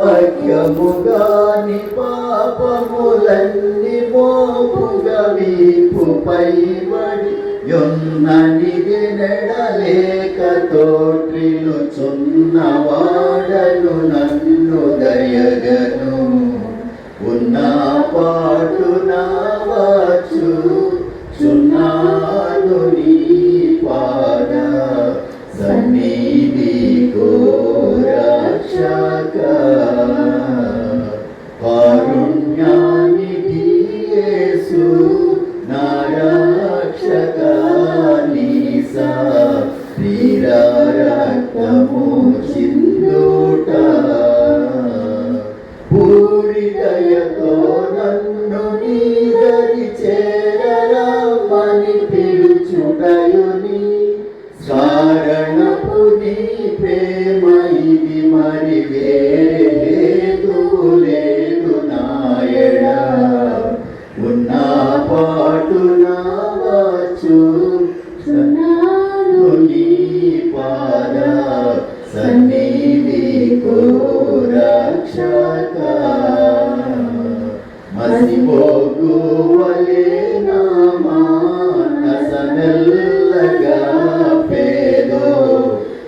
భాగ్యముగాని పాపములన్నీ మోపుగా వీపుపై పడి యొన్ననిది నెడలేక తోట్రిలు చున్నవాడను నన్ను దయగను. ఉన్న పాటు నా వచ్చు చున్నాను నీ పా నీరా రక్తము చిందుట పూరి నన్ను నీదరి చేరమని పిలుచుటయుని సారణపు నీ ప్రేమ ఇది మరి వేరే సన్నిధి రక్షక మసిపోగు వలే నామా నసనల్లగా పేదో.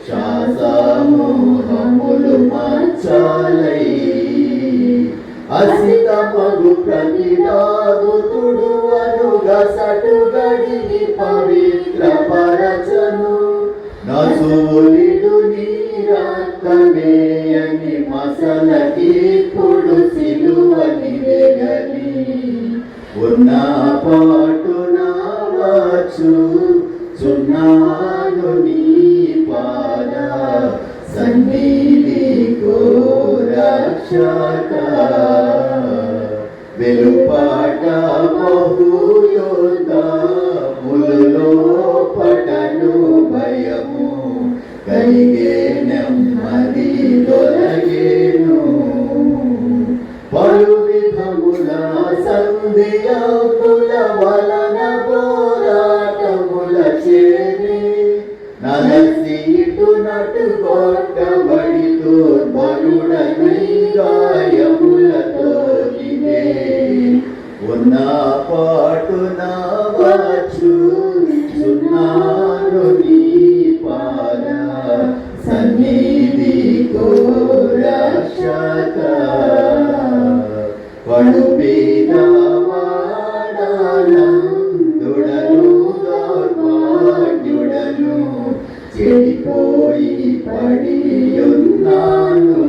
శాసమోహములు మచ్చాలై అసిత మగు ప్రతిదాగు తుడువనుగా సటు పవిత్ర పరచను నసులిడు నీరాత్తమే అని మసలకి ఇప్పుడు సిలువని వెగలి ఉన్న పాటు నావచ్చు చున్నాను నీ పాద. సన్నిధి రక్షక వెలుపాట బహుయోత కలిగే నెమ్మది తొలగేను. పలు విధముల సంధ్యాకుల వలన పోరాటముల చేరి నలసీటు నటు కొట్టబడి బరుడనై గాయములతో ఇదే ఉన్న పాటు సన్నిధి రక్షక పడు పేదవాడానందుడను దౌర్భాగ్యుడను చెడిపోయి పడి ఉన్నాను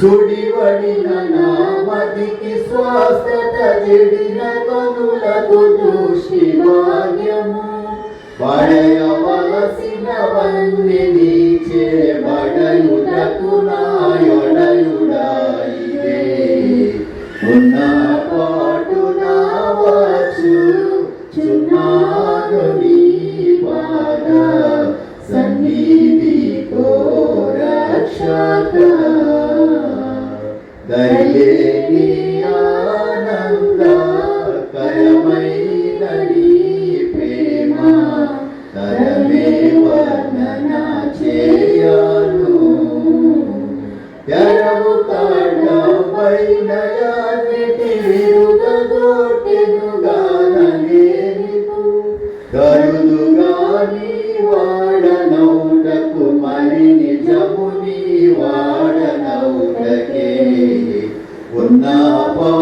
సుడివడిన నా మదికి స్వస్థత చెడిన కనులకు దృష్టి భాగ్యము. పడయవలసినవన్నీ నీచే బడయుటకు నాయొడయుడాయిదే. ఉన్న పాటు నా చున్నాను నీ పాద. సన్నిధి రక్షక దయలేని వాడనౌటకు మరి వాడనౌటకే ఉన్న పా